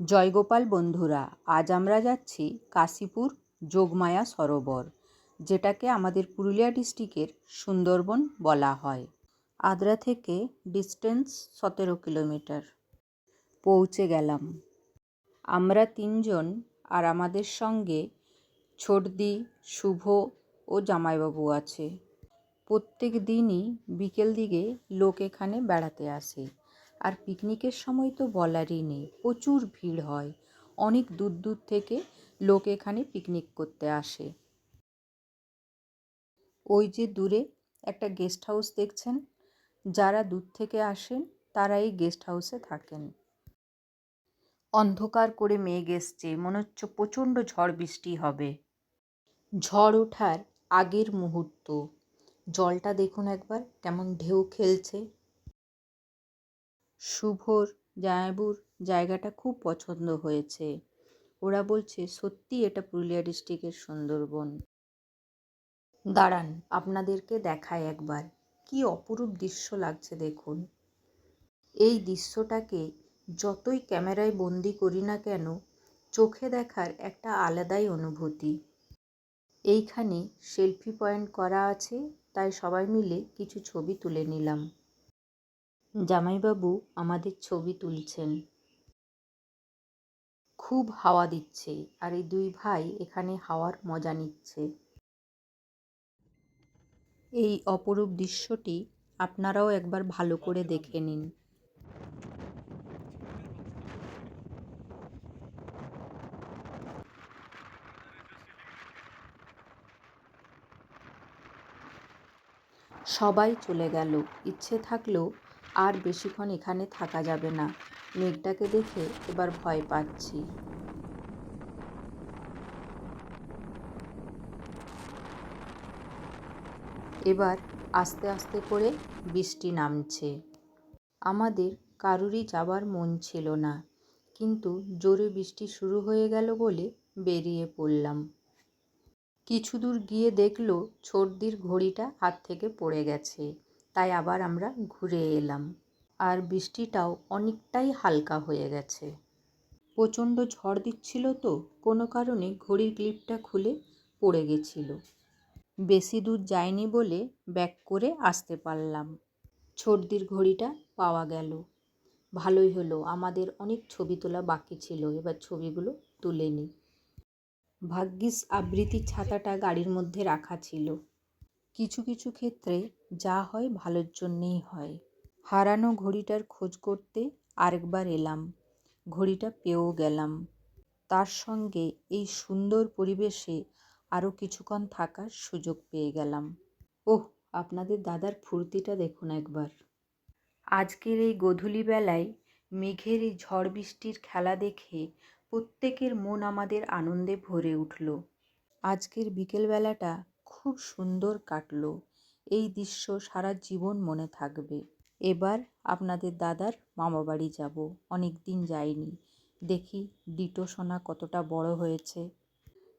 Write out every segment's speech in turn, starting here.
জয়গোপাল বন্ধুরা, আজ আমরা যাচ্ছি কাশীপুর যোগমায়া সরোবর, যেটাকে আমাদের পুরুলিয়া ডিস্ট্রিক্টের সুন্দরবন বলা হয়। আদ্রা থেকে ডিস্টেন্স সতেরো কিলোমিটার। পৌঁছে গেলাম। আমরা তিনজন আর আমাদের সঙ্গে ছোটদি, শুভ ও জামাইবাবু আছে। প্রত্যেক দিনই বিকেল দিকে লোক এখানে বেড়াতে আসে। আর পিকনিকের সময় তো বলারই নেই, প্রচুর ভিড় হয়। অনেক দূর দূর থেকে লোক এখানে পিকনিক করতে আসে। ওই যে দূরে একটা গেস্ট হাউস দেখছেন? যারা দূর থেকে আসেন, তারা এই গেস্ট হাউসে থাকেন। অন্ধকার করে মেঘ এসছে, মনে হচ্ছে প্রচণ্ড ঝড় বৃষ্টি হবে। ঝড় ওঠার আগের মুহূর্ত। জলটা দেখুন একবার, কেমন ঢেউ খেলছে। শুভর, জায়াবুর জায়গাটা খুব পছন্দ হয়েছে। ওরা বলছে, সত্যি এটা পুরুলিয়া ডিস্ট্রিক্টের সুন্দরবন। দাঁড়ান, আপনাদেরকে দেখায় একবার। কি অপরূপ দৃশ্য লাগছে দেখুন। এই দৃশ্যটাকে যতই ক্যামেরায় বন্দি করি না কেন, চোখে দেখার একটা আলাদাই অনুভূতি। এইখানে সেলফি পয়েন্ট করা আছে, তাই সবাই মিলে কিছু ছবি তুলে নিলাম। জামাইবাবু আমাদের ছবি তুলছেন। খুব হাওয়া দিচ্ছে আর এই দুই ভাই এখানে হাওয়ার মজা নিচ্ছে। এই অপরূপ দৃশ্যটি আপনারাও একবার ভালো করে দেখে নিন। সবাই চলে গেল। ইচ্ছে থাকলেও আর বেশিক্ষণ এখানে থাকা যাবে না। মেঘটাকে দেখে এবার ভয় পাচ্ছি। এবার আস্তে আস্তে করে বৃষ্টি নামছে। আমাদের কারুরই যাবার মন ছিল না, কিন্তু জোরে বৃষ্টি শুরু হয়ে গেল বলে বেরিয়ে পড়লাম। কিছু দূর গিয়ে দেখল ছোটদির ঘড়িটা হাত থেকে পড়ে গেছে। তাই আবার আমরা ঘুরে এলাম। আর বৃষ্টিটাও অনেকটাই হালকা হয়ে গেছে। প্রচণ্ড ঝড় দিচ্ছিল তো, কোনো কারণে ঘড়ির ক্লিপটা খুলে পড়ে গেছিল। বেশি দূর যায়নি বলে ব্যাক করে আসতে পারলাম। ছোটদির ঘড়িটা পাওয়া গেল। ভালোই হলো, আমাদের অনেক ছবি তোলা বাকি ছিল, এবার ছবিগুলো তুলে নিই। ভাগ্যিস আবৃত্তির ছাতাটা গাড়ির মধ্যে রাখা ছিল। কিছু কিছু ক্ষেত্রে যা হয় ভালোর জন্যেই হয়। হারানো ঘড়িটার খোঁজ করতে আরেকবার এলাম, ঘড়িটা পেয়েও গেলাম। তার সঙ্গে এই সুন্দর পরিবেশে আরও কিছুক্ষণ থাকার সুযোগ পেয়ে গেলাম। ওহ, আপনাদের দাদার ফুর্তিটা দেখুন একবার। আজকের এই গধূলি বেলায় মেঘের এই ঝড় বৃষ্টির খেলা দেখে প্রত্যেকের মন আমাদের আনন্দে ভরে উঠল। আজকের বিকেলবেলাটা খুব সুন্দর কাটল। এই দৃশ্য সারা জীবন মনে থাকবে। এবার আপনাদের দাদার মামা বাড়ি যাব। অনেক দিন যাইনি। দেখি ডিটো সোনা কতটা বড় হয়েছে।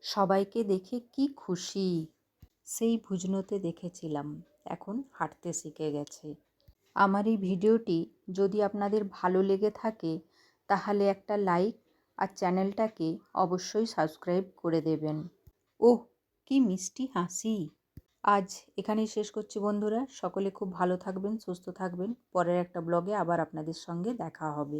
সবাইকে দেখে কি খুশি। সেই ভুজনোতে দেখেছিলাম। এখন হাঁটতে শিখে গেছে। আমার এই ভিডিওটি যদি আপনাদের ভালো লেগে থাকে, তাহলে একটা লাইক আর চ্যানেলটাকে অবশ্যই সাবস্ক্রাইব করে দেবেন। ওহ কি মিষ্টি হাসি। আজ এখানেই শেষ করছি বন্ধুরা। সকলে খুব ভালো থাকবেন, সুস্থ থাকবেন। পরের একটা ব্লগে আবার আপনাদের সঙ্গে দেখা হবে।